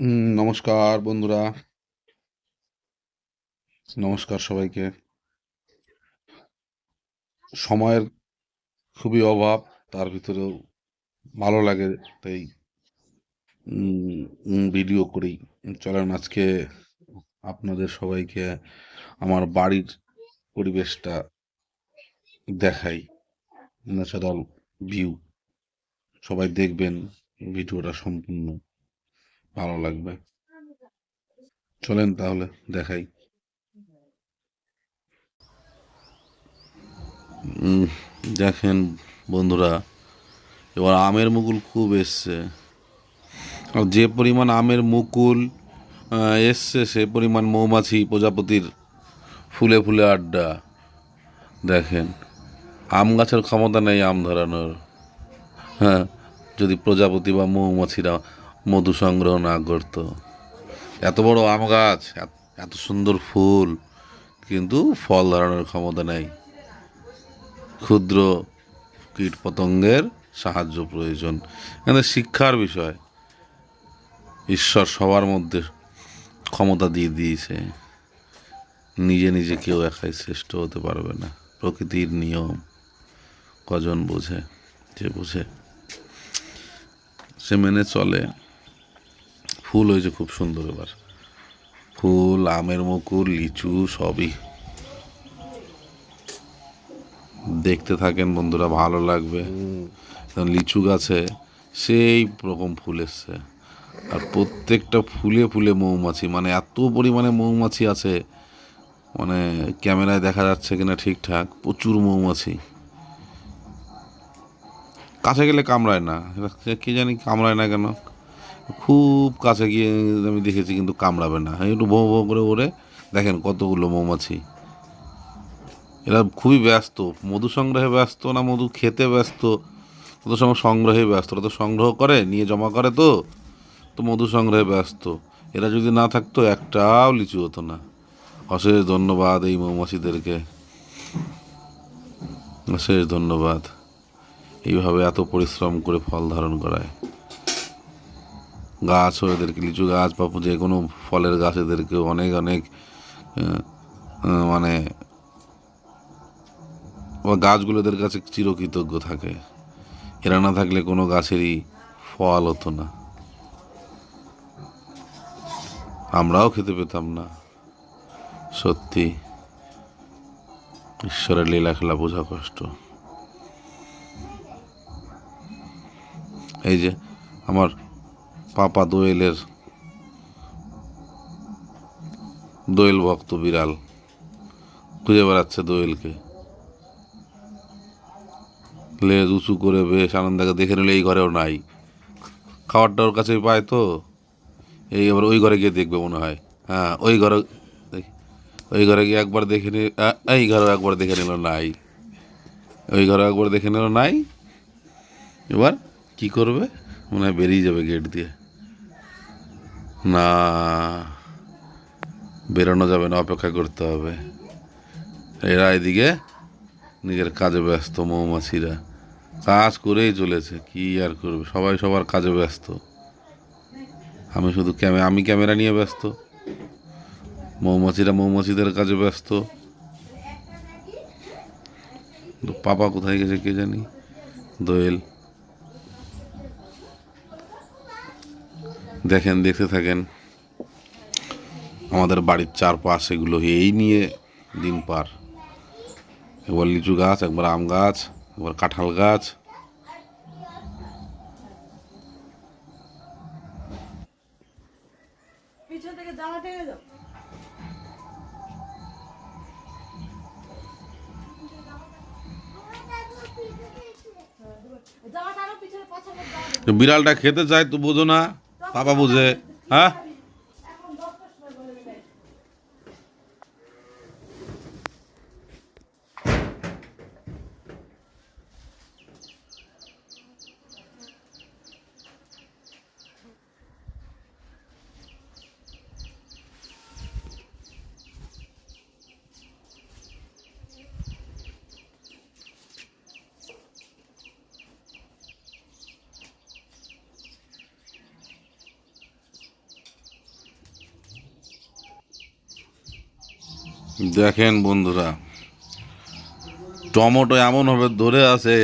নমস্কার বন্ধুরা। নমস্কার সবাইকে। সময়ের খুবই অভাব। তার ভিতরেও ভালো লাগে, তাই ভিডিও করি। চলেন আজকে আপনাদের সবাইকে আমার বাড়ির পরিবেশটা দেখাই। Natural view. সবাই দেখবেন ভিডিওটা সম্পূর্ণ ভালো লাগবে। চলেন তাহলে দেখাই। দেখেন বন্ধুরা, এবার আমের মুকুল খুব এসছে। আর যে পরিমাণ আমের মুকুল এসছে, সে পরিমাণ মৌমাছি প্রজাপতির ফুলে ফুলে আড্ডা দেখেন, আম গাছের ক্ষমতা নেই আম ধরানোর হ্যাঁ যদি প্রজাপতি বা মৌমাছিরা মধু সংগ্রহ না করতো এত বড় আম গাছ, এত- সুন্দর ফুল, কিন্তু ফল ধরানোর ক্ষমতা নেই। ক্ষুদ্র কীট পতঙ্গের সাহায্য প্রয়োজন। এখানে শিক্ষার বিষয়। ঈশ্বর সবার মধ্যে ক্ষমতা দিয়ে দিয়েছে। নিজে নিজে কেউ একাই শ্রেষ্ঠ হতে পারবে না। প্রকৃতির নিয়ম কজন বোঝে? যে বোঝে, সে মেনে চলে। ফুল হয়েছে খুব সুন্দর এবার। ফুল, আমের মুকুল লিচু, সবই। দেখতে থাকেন বন্ধুরা, ভালো লাগবে। লিচু গাছে সেই রকম ফুল এসছে। আর প্রত্যেকটা ফুলে ফুলে মৌমাছি মানে এত পরিমাণে মৌমাছি আছে মানে ক্যামেরায় দেখা যাচ্ছে কিনা ঠিকঠাক, প্রচুর মৌমাছি। কাছে গেলে কামড়ায় না, কি জানি কামড়ায় না কেন। খুব কাছে গিয়ে আমি দেখেছি কিন্তু কামড়াবে না। একটু ভো ভো করে ওরে দেখেন কতগুলো মৌমাছি। এরা খুবই ব্যস্ত। মধু সংগ্রহে ব্যস্ত না, মধু খেতে ব্যস্ত? কত সময় সংগ্রহে ব্যস্ত? ওরা তো সংগ্রহ করে, নিয়ে জমা করে তো। তো মধু সংগ্রহে ব্যস্ত। এরা যদি না থাকতো, একটাও লিচু হতো না। অশেষ ধন্যবাদ এই মৌমাছিদেরকে। অশেষ ধন্যবাদ। এইভাবে এত পরিশ্রম করে ফল ধারণ করায়। গাছও এদেরকে লিচু গাছ বা যে কোনো ফলের গাছ এদেরকে অনেক অনেক মানে গাছগুলো এদের কাছে চিরকৃতজ্ঞ থাকে। এরা না থাকলে কোনো গাছেরই ফল হতো না। আমরাও খেতে পেতাম না। সত্যি, ঈশ্বরের লীলা খেলা বোঝা কষ্ট। এই যে, আমার পাপা দোয়েলের দোয়েল ভক্ত বিড়াল। খুঁজে বেড়াচ্ছে দোয়েলকে। লেজ উঁচু করে বেশ আনন্দাকে দেখে নিলে, এই ঘরেও নাই। খাবারটা ওর কাছে পায় তো? এই এবার ওই ঘরে গিয়ে দেখবে মনে হয়। হ্যাঁ ওই ঘরে ওই ঘরে গিয়ে একবার দেখে নি এই ঘরে একবার দেখে নিল নাই। ওই ঘরে একবার দেখে নিল নাই। এবার কি করবে? মনে হয় বেরিয়ে যাবে গেট দিয়ে। না, বেরোনো যাবে না, অপেক্ষা করতে হবে। এরা এদিকে নিজের কাজে ব্যস্ত, মৌমাছিরা। কাজ করেই চলেছে, কি আর করবে? সবাই সবার কাজে ব্যস্ত। আমি শুধু ক্যামেরা আমি ক্যামেরা নিয়ে ব্যস্ত। মৌমাছিরা মৌমাছিদের কাজে ব্যস্ত। পাপা কোথায় গেছে কে জানি? দোয়েল। দেখেন দেখতে থাকেন। আমাদের বাড়ির চারপাশ এগুলো এই নিয়ে দিন পার। একবার লিচু গাছ একবার আম গাছ একবার কাঁঠাল গাছ। বিড়ালটা খেতে চায় তো বোঝো না। পাপা বুঝে হ্যাঁ এখন দেখেন বন্ধুরা, টমেটো এমনভাবে ধরে আছে,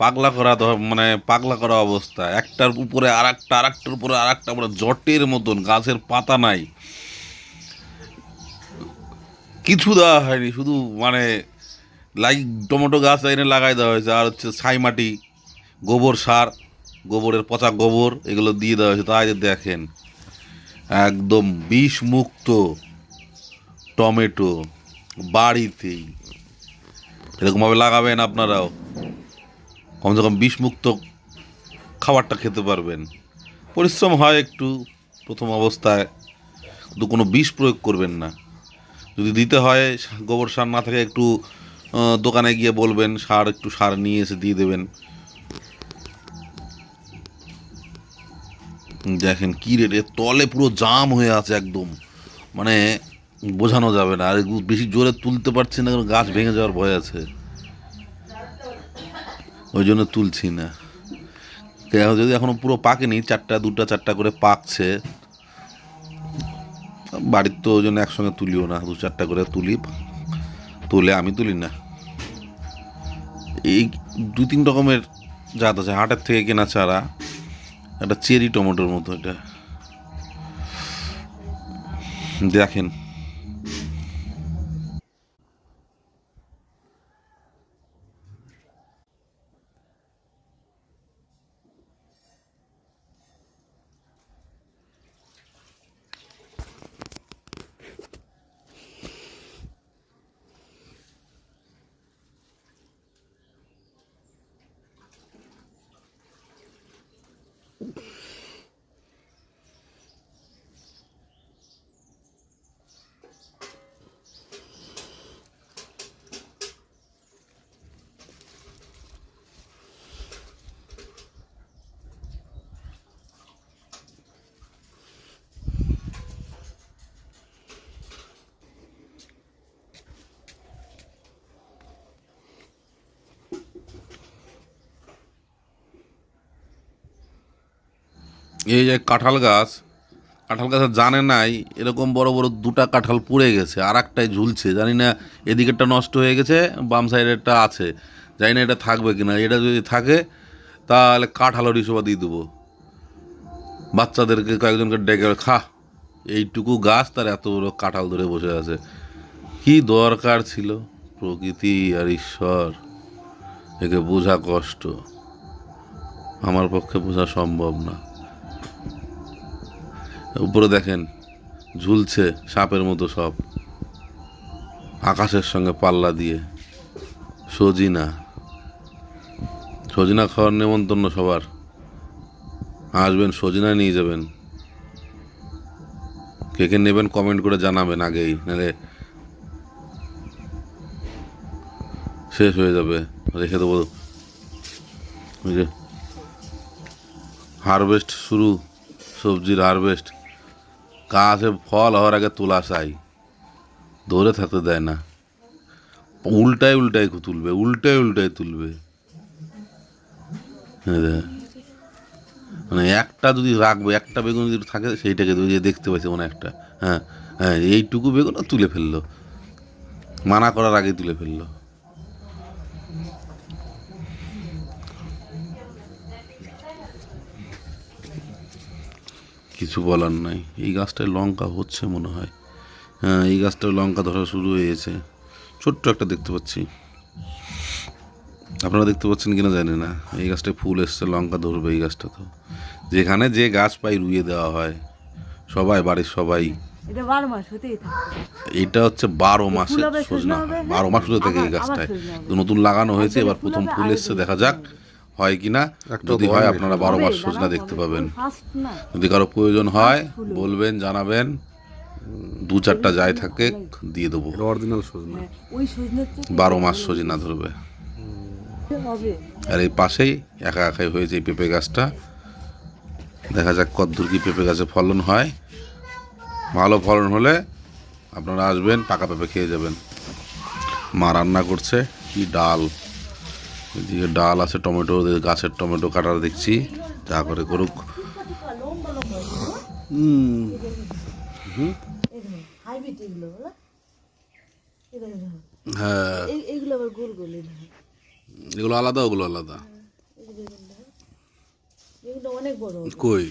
পাগলা করা মানে পাগলা করা অবস্থা। একটার উপরে আর একটা আর একটার উপরে আর একটা মানে জটের মতন, গাছের পাতা নাই। কিছু দেওয়া হয়নি, শুধু মানে লাইক টমেটো গাছ এনে লাগাই দেওয়া হয়েছে, আর হচ্ছে ছাই মাটি, গোবর সার, গোবরের পচা গোবর, এগুলো দিয়ে দেওয়া হয়েছে। তাই দেখেন, একদম বিষ মুক্ত টমেটো। বাড়িতেই। এরকমভাবে লাগাবেন আপনারাও। কমসে কম বিষমুক্ত খাবারটা খেতে পারবেন। পরিশ্রম হয় একটু, প্রথম অবস্থায় কিন্তু কোনো বিষ প্রয়োগ করবেন না। যদি দিতে হয়, গোবর সার না থাকে একটু দোকানে গিয়ে বলবেন, সার একটু সার নিয়ে এসে দিয়ে দেবেন। দেখেন কি রেটে তলে পুরো জাম হয়ে আছে একদম। মানে বোঝানো যাবে না। আর বেশি জোরে তুলতে পারছি না, কারণ গাছ ভেঙে যাওয়ার ভয় আছে। ওই জন্য তুলছি না। যদি এখনও পুরো পাকেনি চারটা, দুটা, চারটা করে পাকছে, বাড়ির তো ওই জন্য একসঙ্গে তুলিও না, দু চারটা করে তুলি। তুলে আমি তুলি না। এই দু তিন রকমের জাত আছে, হাটের থেকে কেনা চারা, একটা চেরি টমেটোর মতো এটা। দেখেন। এই যে কাঁঠাল গাছ কাঁঠাল গাছ জানে নাই, এরকম বড় বড় দুটা কাঁঠাল পুড়ে গেছে আর একটাই ঝুলছে। জানি না এদিকেরটা নষ্ট হয়ে গেছে, বাম সাইডেরটা আছে। জানি না এটা থাকবে কিনা। এটা যদি থাকে, তাহলে কাঁঠালের হিসেবে দিয়ে দেবো। বাচ্চাদেরকে কয়েকজনকে ডেকে খা, এইটুকু গাছ, তার এত বড় কাঁঠাল ধরে বসে আছে। কি দরকার ছিল? প্রকৃতি আর ঈশ্বর। একে বোঝা কষ্ট। আমার পক্ষে বোঝা সম্ভব না। উপরে দেখেন ঝুলছে সাপের মতো সব। আকাশের সঙ্গে পাল্লা দিয়ে। সজিনা। সজিনা খাওয়ার নেমন্তন্ন সবার। আসবেন সজিনা নিয়ে যাবেন। কে কে নেবেন কমেন্ট করে জানাবেন আগেই, নাহলে শেষ হয়ে যাবে। রেখে দেবো। হারভেস্ট শুরু, সবজির হারভেস্ট গাছে ফল হওয়ার আগে তোলা চাই। ধরে থাকতে দেয় না। উল্টায় উল্টায় তুলবে, উল্টায় উল্টায় তুলবে। মানে একটা যদি রাখবে, একটা বেগুন যদি থাকে, সেইটাকে যে দেখতে পাচ্ছি মনে একটা। হ্যাঁ হ্যাঁ এইটুকু বেগুনও তুলে ফেলল। মানা করার আগে তুলে ফেলল। কিছু বলার নাই। এই গাছটায় লঙ্কা হচ্ছে মনে হয়। হ্যাঁ এই গাছটায় লঙ্কা ধরা শুরু হয়েছে। ছোট্ট একটা দেখতে পাচ্ছি। আপনারা দেখতে পাচ্ছেন কিনা জানি না। এই গাছটায় ফুল এসছে লঙ্কা ধরবে এই গাছটা তো। যেখানে যে গাছ পাই রুইয়ে দেওয়া হয়। সবাই বাড়ির সবাই। এটা হচ্ছে বারো মাসে সজনা হ্যাঁ। বারো মাস হতে থাকে এই গাছটায়। নতুন লাগানো হয়েছে এবার প্রথম ফুল এসছে দেখা যাক। হয় কিনা? যদি হয় আপনারা বারো মাস সজনা দেখতে পাবেন। যদি কারও প্রয়োজন হয় বলবেন জানাবেন। দু চারটা যায় থাকে দিয়ে দেবো। অরিজিনাল সজনা হ্যাঁ, বারো মাস সজিনা ধরবে। আর এই পাশেই একা একাই হয়েছে এই পেঁপে গাছটা। দেখা যাক কদ্দূর কি পেঁপে গাছে ফলন হয়। ভালো ফলন হলে আপনারা আসবেন পাকা পেঁপে খেয়ে যাবেন। মা রান্না করছে কি ডাল। এদিকে ডাল আছে, টমেটো গাছের টমেটো কাটার দেখছি যা করে করুক। হ্যাঁ। এগুলো আলাদা, ওগুলো আলাদা। কই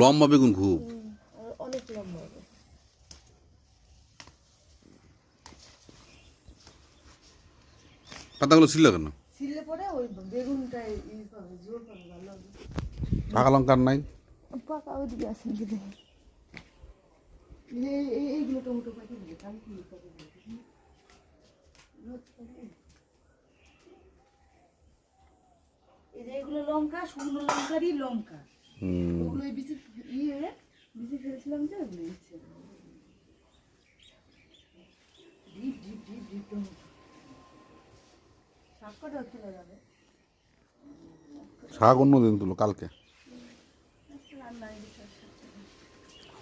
লম্বা বেগুন খুব অনেক লম্বা পাতাগুলো ছিল কেন? ছিলে পরে ওই বেগুনটা ই পাবে জোর পাবে ভালো পাকা লঙ্কার নাই? পাকা ওইদিকে আছে দেখো। এই- এই- এইগুলো টমেটো পাখি দিলে আমি কি পাখি এই যে এগুলো লঙ্কা শুকনো লঙ্কারই লঙ্কা। ওগুলো বিচি ইয়ে বিচি ফেলেছিলাম যে ওগুলো ইচ্ছে deep deep deep deep tomato. শাক অন্য দিন তুলো কালকে।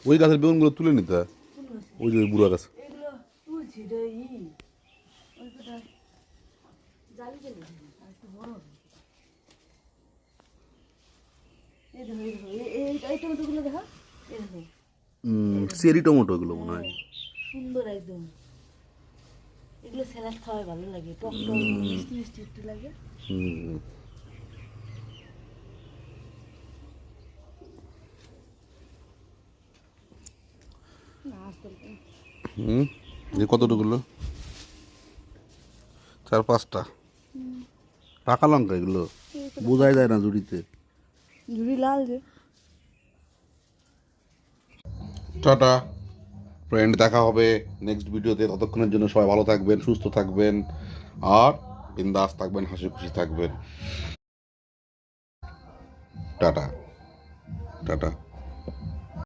ওই গাছের বেগুনগুলো তুলে নিতে হয়। ওই যে বুড়া গাছ। চেরি টমেটো এগুলো মনে হয়। সুন্দর একদম। এগুলো স্যালাড খাওয়াই ভালো লাগে টক টক মিষ্টি মিষ্টি একটু লাগে। হুম না আসলে হুম? যে কতটুকুলো? চার পাঁচটা? পাকা লঙ্কা এগুলো? বোঝাই যায় না জুড়িতে জুড়ি লাল যে। টাটা। ফ্রেন্ড দেখা হবে নেক্সট ভিডিওতে ততক্ষণের জন্য সবাই ভালো থাকবেন, সুস্থ থাকবেন, আর বিন্দাস থাকবেন, হাসি খুশি থাকবেন। টাটা। টাটা।